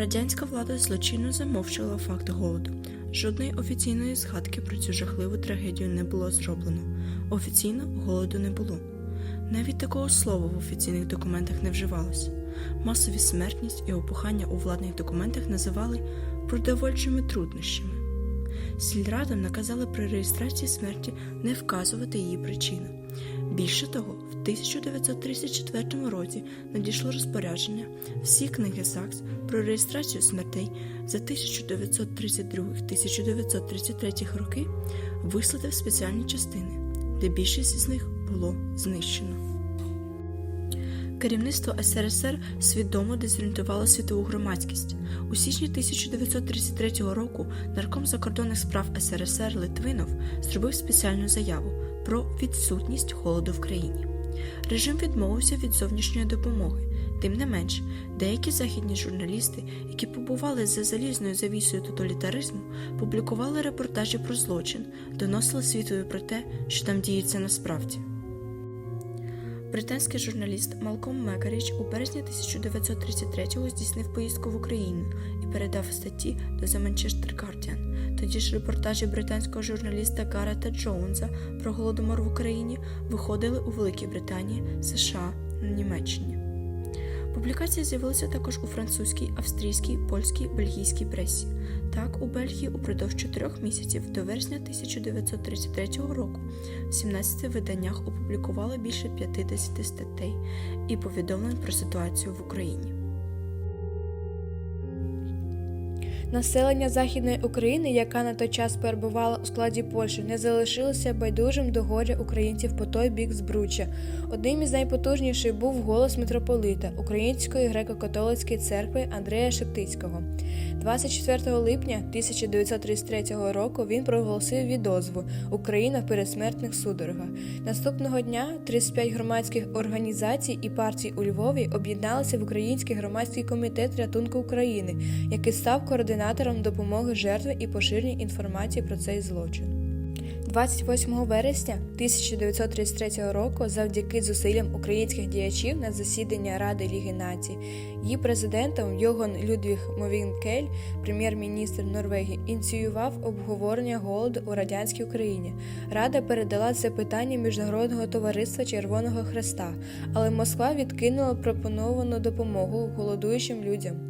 Радянська влада злочинно замовчала факт голоду. Жодної офіційної згадки про цю жахливу трагедію не було зроблено. Офіційно голоду не було. Навіть такого слова в офіційних документах не вживалось. Масові смертність і опухання у владних документах називали продовольчими труднощами. Сільрадам наказали при реєстрації смерті не вказувати її причину. Більше того, 1934 році надійшло розпорядження всі книги ЗАГС про реєстрацію смертей за 1932-1933 роки вислати в спеціальні частини, де більшість з них було знищено. Керівництво СРСР свідомо дезорієнтувало світову громадськість. У січні 1933 року нарком закордонних справ СРСР Литвинов зробив спеціальну заяву про відсутність холоду в країні. Режим відмовився від зовнішньої допомоги. Тим не менш, деякі західні журналісти, які побували за залізною завісою тоталітаризму, публікували репортажі про злочин, доносили світові про те, що там діється насправді. Британський журналіст Малком Мекаріч у березні 1933-го здійснив поїздку в Україну і передав статті до The Manchester Guardian. Тоді ж репортажі британського журналіста Гарета Джоунса про голодомор в Україні виходили у Великій Британії, США, Німеччині. Публікація з'явилася також у французькій, австрійській, польській, бельгійській пресі. Так, у Бельгії упродовж чотирьох місяців до вересня 1933 року в 17 виданнях опублікували більше 50 статей і повідомлень про ситуацію в Україні. Населення Західної України, яка на той час перебувала у складі Польщі, не залишилося байдужим до горя українців по той бік збруччя. Одним із найпотужніших був голос митрополита Української греко-католицької церкви Андрея Шептицького. 24 липня 1933 року він проголосив відозву Україна в передсмертних судорогах. Наступного дня 35 громадських організацій і партій у Львові об'єдналися в Український громадський комітет рятунку України, який став координатором допомоги жертви і поширення інформації про цей злочин. 28 вересня 1933 року, завдяки зусиллям українських діячів на засідання Ради Ліги націй, її президентом Йоган Людвіг Мовінкель, прем'єр-міністр Норвегії, ініціював обговорення голоду у радянській Україні. Рада передала це питання міжнародного товариства Червоного Хреста, але Москва відкинула пропоновану допомогу голодуючим людям.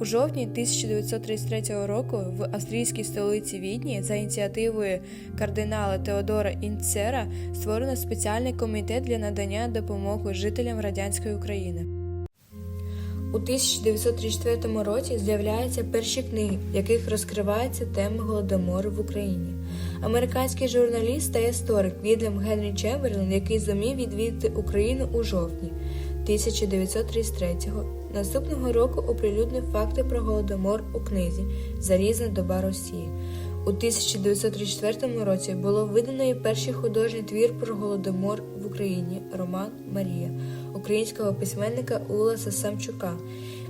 У жовтні 1933 року в австрійській столиці Відні за ініціативою кардинала Теодора Інцера створено спеціальний комітет для надання допомоги жителям радянської України. У 1934 році з'являються перші книги, в яких розкривається тема голодомору в Україні. Американський журналіст та історик Відлем Генрі Чемберлен, який зумів відвідати Україну у жовтні 1933-го, наступного року оприлюднив факти про голодомор у книзі Залізна доба Росії. У 1934 році було видано і перший художній твір про голодомор в Україні роман Марія українського письменника Уласа Самчука.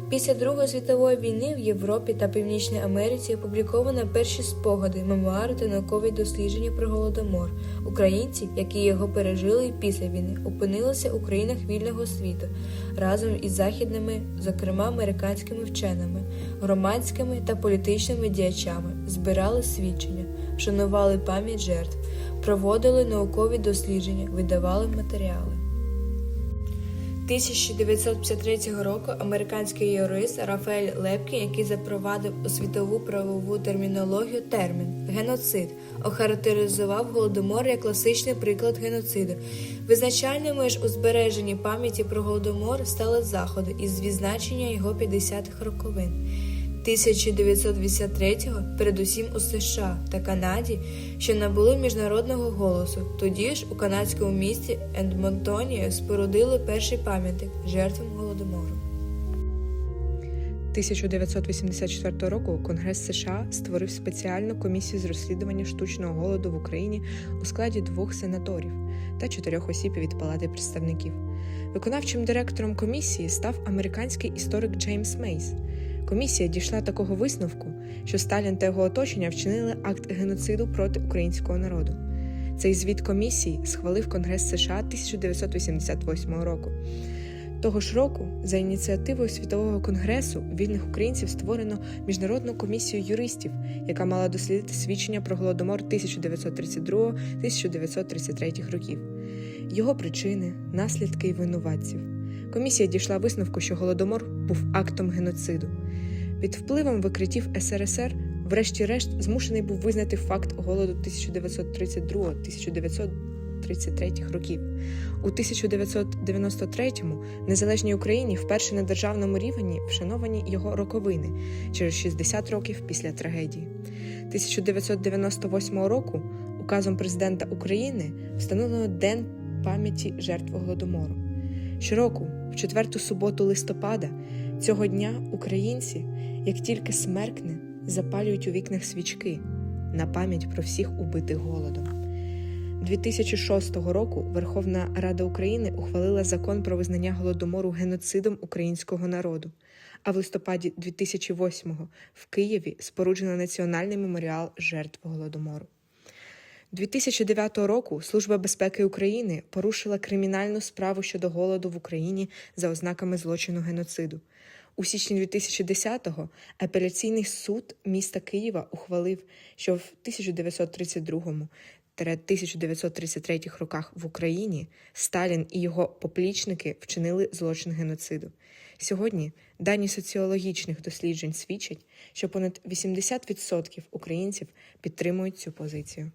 Після Другої світової війни в Європі та Північній Америці опубліковано перші спогади, мемуари та наукові дослідження про голодомор. Українці, які його пережили після війни, опинилися у країнах вільного світу разом із західними, зокрема американськими вченими, громадськими та політичними діячами, збирали свідчення, вшанували пам'ять жертв, проводили наукові дослідження, видавали матеріали. 1953 року американський юрист Рафаель Лепкін, який запровадив у світову правову термінологію термін геноцид, охарактеризував голодомор як класичний приклад геноциду. Визначальними ж у збереженні пам'яті про голодомор стали заходи із відзначення його 50-х роковин. 1983-го, передусім у США та Канаді, що набули міжнародного голосу. Тоді ж у канадському місті Едмонтоні спорудили перший пам'ятник жертвам голодомору. 1984 року Конгрес США створив спеціальну комісію з розслідування штучного голоду в Україні у складі двох сенаторів та чотирьох осіб від Палати представників. Виконавчим директором комісії став американський історик Джеймс Мейс. Комісія дійшла такого висновку, що Сталін та його оточення вчинили акт геноциду проти українського народу. Цей звіт комісії схвалив Конгрес США 1988 року. Того ж року, за ініціативою Світового конгресу вільних українців створено міжнародну комісію юристів, яка мала дослідити свідчення про голодомор 1932-1933 років, його причини, наслідки і винуватців. Комісія дійшла висновку, що голодомор був актом геноциду. Під впливом викриттів СРСР, врешті-решт, змушений був визнати факт голоду 1932-1933 років. У 1993-му незалежній Україні вперше на державному рівні вшановані його роковини через 60 років після трагедії. 1998 року указом президента України встановлено День пам'яті жертв голодомору. Щороку, в четверту суботу листопада, цього дня українці, як тільки смеркне, запалюють у вікнах свічки на пам'ять про всіх убитих голодом. 2006 року Верховна Рада України ухвалила закон про визнання голодомору геноцидом українського народу. А в листопаді 2008-го в Києві споруджено національний меморіал жертв голодомору. 2009 року Служба безпеки України порушила кримінальну справу щодо голоду в Україні за ознаками злочину геноциду. У січні 2010-го апеляційний суд міста Києва ухвалив, що в 1932 1933 роках в Україні Сталін і його поплічники вчинили злочин геноциду. Сьогодні дані соціологічних досліджень свідчать, що понад 80% українців підтримують цю позицію.